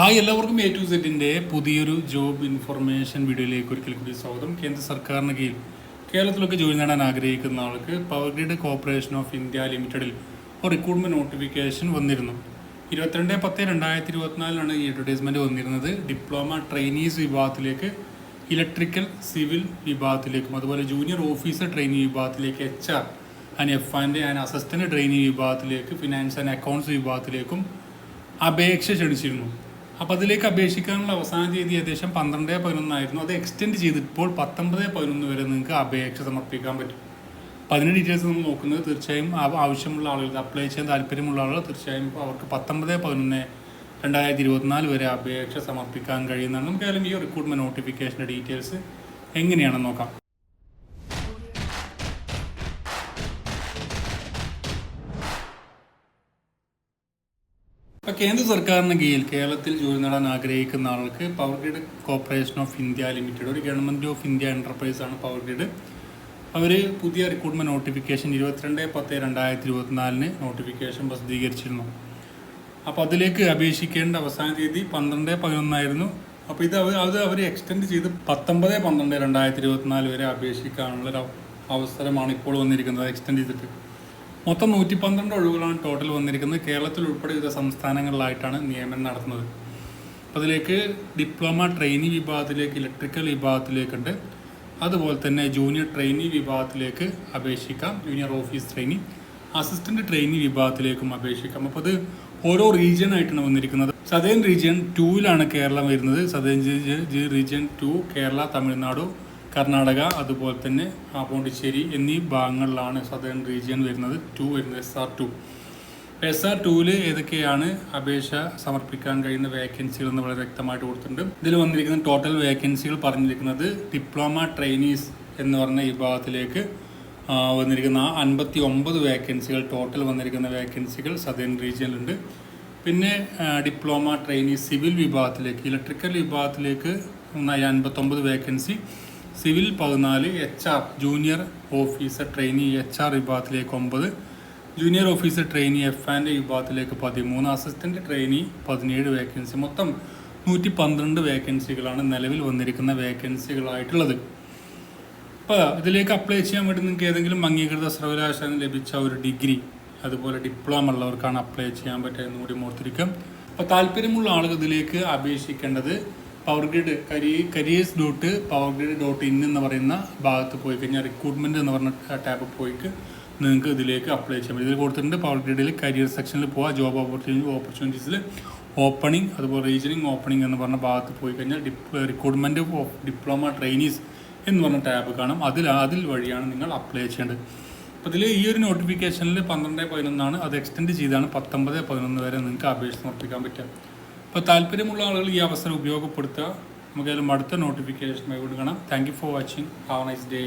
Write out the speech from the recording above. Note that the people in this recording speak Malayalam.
ഹായ് എല്ലാവർക്കും എ ടു സെറ്റിന്റെ പുതിയൊരു ജോബ് ഇൻഫർമേഷൻ വീഡിയോയിലേക്ക് ഒരിക്കൽ കൂടി സ്വാഗതം. കേന്ദ്ര സർക്കാരിന് കീഴിൽ കേരളത്തിലൊക്കെ ജോലി നേടാൻ ആഗ്രഹിക്കുന്ന ആൾക്ക് power grid corporation of India ലിമിറ്റഡിൽ ഒരു റിക്രൂട്ട്മെന്റ് നോട്ടിഫിക്കേഷൻ വന്നിരുന്നു. ഇരുപത്തിരണ്ട് പത്ത് രണ്ടായിരത്തി ഇരുപത്തിനാലിലാണ് ഈ അഡ്വർടൈസ്മെന്റ് വന്നിരുന്നത്. ഡിപ്ലോമ ട്രെയിനീസ് വിഭാഗത്തിലേക്ക് ഇലക്ട്രിക്കൽ സിവിൽ വിഭാഗത്തിലേക്കും അതുപോലെ ജൂനിയർ ഓഫീസർ ട്രെയിനി വിഭാഗത്തിലേക്ക് H R and F and and assistant trainee വിഭാഗത്തിലേക്ക് ഫിനാൻസ് ആൻഡ് അക്കൗണ്ട്സ് വിഭാഗത്തിലേക്കും അപേക്ഷ ക്ഷണിച്ചിരുന്നു. അപ്പോൾ അതിലേക്ക് അപേക്ഷിക്കാനുള്ള അവസാന തീയതി ഏകദേശം പന്ത്രണ്ട് പതിനൊന്നായിരുന്നു അത് എക്സ്റ്റെൻഡ് ചെയ്തിപ്പോൾ പത്തൊമ്പത് പതിനൊന്ന് വരെ നിങ്ങൾക്ക് അപേക്ഷ സമർപ്പിക്കാൻ പറ്റും. അപ്പോൾ അതിന്റെ ഡീറ്റെയിൽസ് നമ്മൾ നോക്കുന്നത് തീർച്ചയായും ആവശ്യമുള്ള ആളുകൾ അപ്ലൈ ചെയ്യാൻ താല്പര്യമുള്ള ആളുകൾ തീർച്ചയായും അവർക്ക് പത്തൊമ്പത് പതിനൊന്ന് രണ്ടായിരത്തി ഇരുപത്തിനാല് വരെ അപേക്ഷ സമർപ്പിക്കാൻ കഴിയുന്നതാണ്. നമുക്ക് ഏതായാലും ഈ റിക്രൂട്ട്മെന്റ് നോട്ടിഫിക്കേഷന്റെ ഡീറ്റെയിൽസ് എങ്ങനെയാണെന്ന് നോക്കാം. ഇപ്പോൾ കേന്ദ്ര സർക്കാരിന് കീഴിൽ കേരളത്തിൽ ജോലി നേടാൻ ആഗ്രഹിക്കുന്ന ആൾക്ക് power grid corporation of India limited ഒരു ഗവൺമെന്റ് ഓഫ് ഇന്ത്യ എന്റർപ്രൈസ് ആണ് പവർ ഗ്രിഡ് അവർ പുതിയ റിക്രൂട്ട്മെന്റ് നോട്ടിഫിക്കേഷൻ ഇരുപത്തിരണ്ട് പത്ത് രണ്ടായിരത്തി ഇരുപത്തിനാലിന് നോട്ടിഫിക്കേഷൻ പ്രസിദ്ധീകരിച്ചിരുന്നു. അപ്പോൾ അതിലേക്ക് അപേക്ഷിക്കേണ്ട അവസാന തീയതി പന്ത്രണ്ട് പതിനൊന്നായിരുന്നു. അപ്പോൾ ഇത് അവർ അത് അവർ എക്സ്റ്റെൻഡ് ചെയ്ത് പത്തൊമ്പത് പന്ത്രണ്ട് രണ്ടായിരത്തി ഇരുപത്തിനാല് വരെ അപേക്ഷിക്കാനുള്ള ഒരു അവസരമാണ് ഇപ്പോൾ വന്നിരിക്കുന്നത്. എക്സ്റ്റെൻഡ് ചെയ്തിട്ട്. മൊത്തം നൂറ്റി പന്ത്രണ്ട് ഒഴിവുകളാണ് ടോട്ടൽ വന്നിരിക്കുന്നത്. കേരളത്തിൽ ഉൾപ്പെടെ വിവിധ സംസ്ഥാനങ്ങളിലായിട്ടാണ് നിയമനം നടത്തുന്നത്. അപ്പോൾ അതിലേക്ക് ഡിപ്ലോമ ട്രെയിനി വിഭാഗത്തിലേക്ക് ഇലക്ട്രിക്കൽ വിഭാഗത്തിലേക്കുണ്ട്. അതുപോലെ തന്നെ ജൂനിയർ ട്രെയിനി വിഭാഗത്തിലേക്ക് അപേക്ഷിക്കാം. Junior office trainee assistant trainee വിഭാഗത്തിലേക്കും അപേക്ഷിക്കാം. അപ്പോൾ അത് ഓരോ റീജിയൻ ആയിട്ടാണ് വന്നിരിക്കുന്നത്. സദേൺ റീജിയൻ ടൂവിലാണ് കേരളം വരുന്നത്. Southern region two Kerala Tamil Nadu Karnataka അതുപോലെ തന്നെ ആ, പോണ്ടിച്ചേരി എന്നീ ഭാഗങ്ങളിലാണ് സദേൺ റീജിയൻ വരുന്നത് ടു വരുന്നത് S R two S R ടൂവിൽ ഏതൊക്കെയാണ് അപേക്ഷ സമർപ്പിക്കാൻ കഴിയുന്ന വേക്കൻസികൾ എന്ന് വളരെ വ്യക്തമായിട്ട് കൊടുത്തിട്ടുണ്ട്. ഇതിൽ വന്നിരിക്കുന്ന ടോട്ടൽ വേക്കൻസികൾ പറഞ്ഞിരിക്കുന്നത് ഡിപ്ലോമ ട്രെയിനീസ് എന്ന് പറഞ്ഞ വിഭാഗത്തിലേക്ക് ആ, വന്നിരിക്കുന്ന അൻപത്തി ഒമ്പത് വേക്കൻസികൾ ടോട്ടൽ വന്നിരിക്കുന്ന വേക്കൻസികൾ സദേൺ റീജിയനിലുണ്ട് പിന്നെ ആ, ഡിപ്ലോമ ട്രെയിനി സിവിൽ വിഭാഗത്തിലേക്ക് ഇലക്ട്രിക്കൽ വിഭാഗത്തിലേക്ക് അൻപത്തൊമ്പത് വേക്കൻസി സിവിൽ പതിനാല് H R junior officer trainee H R വിഭാഗത്തിലേക്ക് ഒമ്പത് junior officer trainee F and വിഭാഗത്തിലേക്ക് പതിമൂന്ന് അസിസ്റ്റന്റ് ട്രെയിനി പതിനേഴ് വേക്കൻസി. മൊത്തം നൂറ്റി പന്ത്രണ്ട് വേക്കൻസികളാണ് നിലവിൽ വന്നിരിക്കുന്ന വേക്കൻസികളായിട്ടുള്ളത്. ഇപ്പോൾ ഇതിലേക്ക് അപ്ലൈ ചെയ്യാൻ വേണ്ടി നിങ്ങൾക്ക് ഏതെങ്കിലും അംഗീകൃത സർവകലാശാല ലഭിച്ച ഒരു ഡിഗ്രി അതുപോലെ ഡിപ്ലോമ ഉള്ളവർക്കാണ് അപ്ലൈ ചെയ്യാൻ പറ്റുക എന്ന് കൂടി ഓർത്തിരിക്കാം. അപ്പോൾ താല്പര്യമുള്ള ആളുകൾ ഇതിലേക്ക് അപേക്ഷിക്കേണ്ടത് പവർ ഗ്രിഡ് കരി careers dot power grid dot in എന്ന് പറയുന്ന ഭാഗത്ത് പോയി കഴിഞ്ഞാൽ റിക്രൂട്ട്മെന്റ് എന്ന് പറഞ്ഞ ടാബ് പോയിട്ട് നിങ്ങൾക്ക് ഇതിലേക്ക് അപ്ലൈ ചെയ്യാൻ പറ്റും. ഇതിൽ കൊടുത്തിട്ടുണ്ട് പവർ ഗ്രിഡിൽ കരിയർ സെക്ഷനിൽ പോവുക ജോബ് ഓപ്പർച്യൂണിറ്റി ഓപ്പർച്യൂണിറ്റീസിൽ ഓപ്പണിംഗ് അതുപോലെ റീജനിങ് ഓപ്പണിംഗ് എന്ന് പറഞ്ഞ ഭാഗത്ത് പോയി കഴിഞ്ഞാൽ ഡിപ് റിക്രൂട്ട്മെന്റ് ഓഫ് ഡിപ്ലോമ ട്രെയിനീസ് എന്ന് പറഞ്ഞ ടാബ് കാണാം. അതിൽ അതിൽ വഴിയാണ് നിങ്ങൾ അപ്ലൈ ചെയ്യേണ്ടത്. അപ്പോൾ ഇതിൽ ഈ ഒരു നോട്ടിഫിക്കേഷനിൽ പന്ത്രണ്ട് പതിനൊന്നാണ്. അത് എക്സ്റ്റെൻഡ് ചെയ്താണ് പത്തൊമ്പത് പതിനൊന്ന് വരെ നിങ്ങൾക്ക് അപേക്ഷ സമർപ്പിക്കാൻ പറ്റുക. അപ്പോൾ താല്പര്യമുള്ള ആളുകൾ ഈ അവസരം ഉപയോഗപ്പെടുത്തുക. നമുക്കേതായാലും അടുത്ത നോട്ടിഫിക്കേഷനായി കൊടുക്കണം. Thank you for watching have nice day